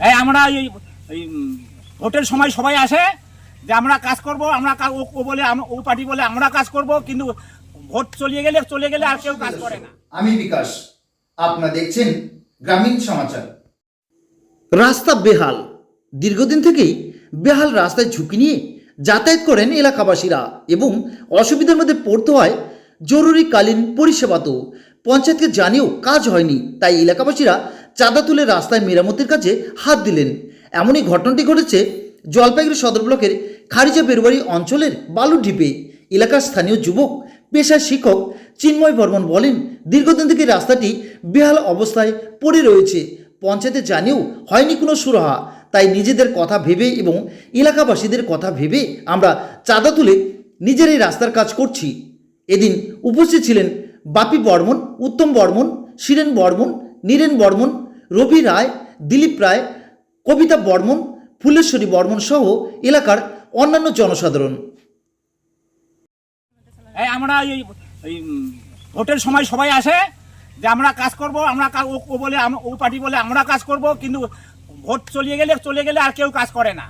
এই আমরা এই ভোটের সময় সবাই আসে যে আমরা কাজ করব আমরা ও- ও বলে ও পার্টি বলে আমরা কাজ করব কিন্তু ভোট চলিয়ে গেলে চলে গেলে আর কেউ কাজ করে না। আমি বিকাশ আপনারা দেখছেন গ্রামীণ সমাচার। রাস্তা বেহাল। দীর্ঘদিন থেকেই বেহাল রাস্তায় ঝুঁকি নিয়ে যাতায়াত করেন এলাকাবাসীরা এবং অসুবিধার মধ্যে পড়তে হয় জরুরিকালীন পরিষেবা তো। পঞ্চায়েতকে জানিয়েও কাজ হয়নি তাই এলাকাবাসীরা চাঁদা তুলে রাস্তায় মেরামতির কাজে হাত দিলেন। এমনই ঘটনাটি ঘটেছে জলপাইগুড়ি সদর ব্লকের খারিজা বেরুবাড়ি অঞ্চলের বালুডিপে এলাকার স্থানীয় যুবক পেশার শিক্ষক চিন্ময় বর্মন বলেন, দীর্ঘদিন থেকে রাস্তাটি বেহাল অবস্থায় পড়ে রয়েছে। পঞ্চায়েতে জানিয়েও হয়নি কোনো সুরাহা। তাই নিজেদের কথা ভেবে এবং এলাকাবাসীদের কথা ভেবে আমরা চাঁদা তুলে নিজের এই রাস্তার কাজ করছি। এদিন উপস্থিত ছিলেন বাপি বর্মন, উত্তম বর্মন, শিরেন বর্মন, নীরেন বর্মন রবি রায় দিলীপ রায় কবিতা বর্মন ফুলেশ্বরী বর্মন সহ এলাকার অন্যান্য জনসাধারণ। এই আমরা এই ভোটের সময় সবাই আসে যে আমরা কাজ করব আমরা কা- ও- বলে ও পার্টি বলে আমরা কাজ করব কিন্তু ভোট চলিয়ে গেলে চলে গেলে আর কেউ কাজ করে না।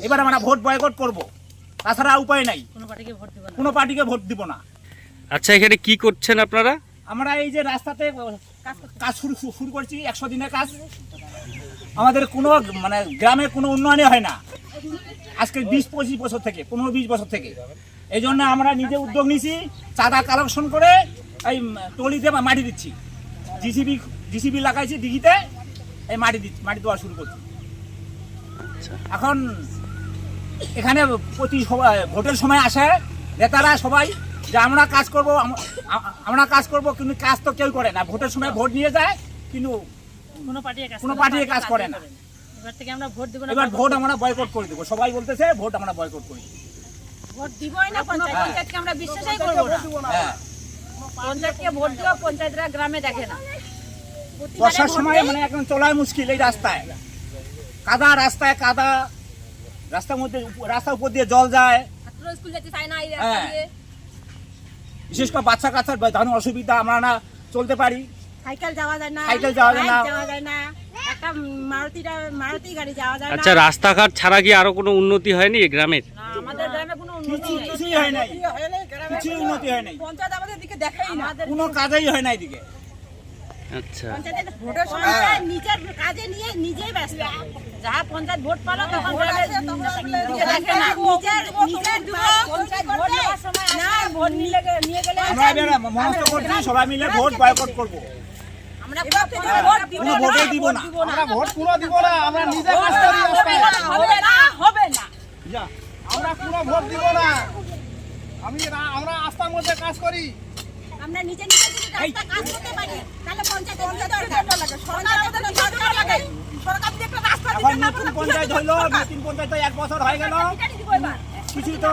এবার আমরা ভোট বয়কট করব তাছাড়া উপায় নাই। কোনো পার্টিকে ভোট দিব কোনো পার্টিকে ভোট দিব না। আচ্ছা এখানে কি করছেন আপনারা? আমরা এই যে রাস্তাতে কাজ শুরু শুরু করছি, একশো দিনের কাজ। আমাদের কোনো মানে গ্রামে কোনো উন্নয়নই হয় না। আজকে বিশ, পঁচিশ বছর থেকে, পনেরো, বিশ বছর থেকে। এই জন্য আমরা নিজে উদ্যোগ নিছি চাঁদা কালেকশন করে এই টলিতে মাটি দিচ্ছি। জিসিবি জিসিবি লাগাইছি দিঘিতে এই মাটি দিচ্ছি, মাটি দেওয়া শুরু করছি। এখন এখানে প্রতি ভোটের সময় আসে, নেতারা সবাই যে আমরা কাজ করব আমরা কাজ করব কিন্তু কাজ তো কেউ করে না। ভোটের সময় ভোট নিয়ে যায় কিন্তু কোনো পার্টি কাজ কোনো করে না, পার্টি কাজ করে না। এবার থেকে আমরা ভোট দিব না এবার ভোট আমরা বয়কট করে দেবো। সবাই বলতেছে ভোট আমরা বয়কট করি। ভোট দিবই না হ্যাঁ। পঞ্চায়েতকে আমরা বিশ্বাসই করব না। হ্যাঁ। পঞ্চায়েতকে ভোট দেওয়া পঞ্চায়েতরা গ্রামে দেখে না। বর্ষার সময় মানে এখন চলাই মুশকিল এই রাস্তায়। কাদা রাস্তায় কাদা রাস্তার মধ্যে রাস্তার উপর দিয়ে জল যায়। স্কুল যেতে চায় না এই রাস্তা। দিয়ে। বিশেষ করে বাচ্চা কাচ্চার ধরনের অসুবিধা আমরা না চলতে পারি। সাইকেল যাওয়া যায় না সাইকেল যাওয়া যায় না। যাওয়া যায় না একটা মারুতি মারুতি গাড়ি যাওয়া যায় না। আচ্ছা রাস্তাঘাট ছাড়া কি আরও কোনো উন্নতি হয়নি এই গ্রামের? আমাদের গ্রামে কোনো উন্নতি কিছুই হয় নাই। কিছুই উন্নতি হয় নাই। পঞ্চায়েত আমাদের দিকে দেখেই না। কোনো কাজেই হয় না এদিকে। আচ্ছা। পঞ্চায়েতের ভোটের সময় নিজের কাজে ব্যস্ত। যাহা পঞ্চায়েত ভোট পালো তখন দেখে না। নিজের নিজের যুবক ভোট দেওয়ার সময় না ভোট নিলে নিয়ে গেলে আমরা এবার করছি সবাই মিলে ভোট বয়কট করব। আমরা ভোট দিব কোনো ভোটই দিব না। আমরা ভোট পুরো দিব না আমরা নিজে কাজ করি হবে না হবে না হবে না। যা, আমরা পুরো ভোট দিব না। আমি আমরা আস্থার মধ্যে কাজ করি। আমরা নিজে নিজে যদি রাস্তা কাজ করতে পারি তাহলে পঞ্চায়েত কি দরকার লাগে সরকার আমাদের দরকার লাগে সরকার যদি একটা রাস্তা এখন দিতে না নতুন পঞ্চায়েত হইল নতুন পঞ্চায়েত এক বছর হয়ে গেল। কিছু তো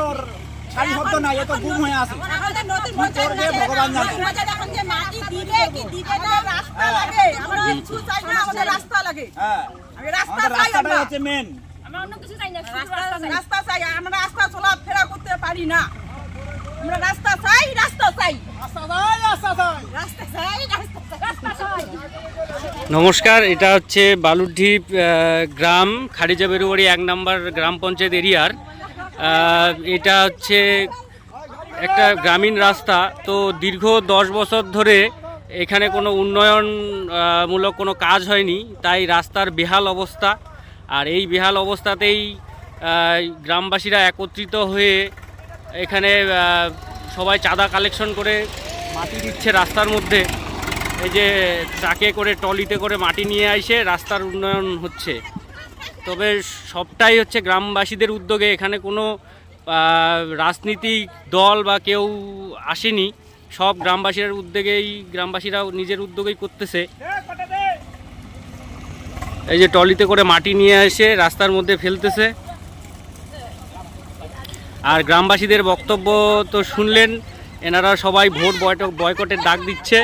সারি শব্দ নাই এত গুম হয়ে আছে। আমাদের নতুন কি করবে ভগবান জানে। আমাদের এখন যে মাটি দিবে কি দিবে না রাস্তা লাগে। আমরা কিছু চাই না আমাদের রাস্তা লাগে। হ্যাঁ। আমি রাস্তা আমাদের চাই হচ্ছে মেন কিছু চাই না শুধু রাস্তা রাস্তা চাই। আমরা রাস্তা চলাফেরা করতে পারি না। আমরা রাস্তা চাই রাস্তা চাই। রাস্তা চাই রাস্তা চাই। রাস্তা চাই নমস্কার এটা হচ্ছে বালুরঢিপ গ্রাম খারিজা বেরুবাড়ি এক নম্বর গ্রাম পঞ্চায়েত এরিয়ার। এটা হচ্ছে একটা গ্রামীণ রাস্তা। তো দীর্ঘ দশ বছর ধরে এখানে কোনো উন্নয়ন আহ, মূলক কোনো কাজ হয়নি তাই রাস্তার বেহাল অবস্থা। আর এই বেহাল অবস্থাতেই গ্রামবাসীরা একত্রিত হয়ে এখানে সবাই চাঁদা কালেকশন করে মাটি দিচ্ছে রাস্তার মধ্যে। এই যে ট্রাকে করে টলিতে করে মাটি নিয়ে এসে রাস্তার উন্নয়ন হচ্ছে। তবে সবটাই হচ্ছে গ্রামবাসীদের উদ্যোগে। এখানে কোনো রাজনীতিক দল বা কেউ আসেনি। সব গ্রামবাসীর উদ্যোগেই গ্রামবাসীরা নিজের উদ্যোগেই করতেছে। এই যে টলিতে করে মাটি নিয়ে এসে রাস্তার মধ্যে ফেলতেছে। আর গ্রামবাসীদের বক্তব্য তো শুনলেন। এনারা সবাই ভোট বয়কটের ডাক দিচ্ছে।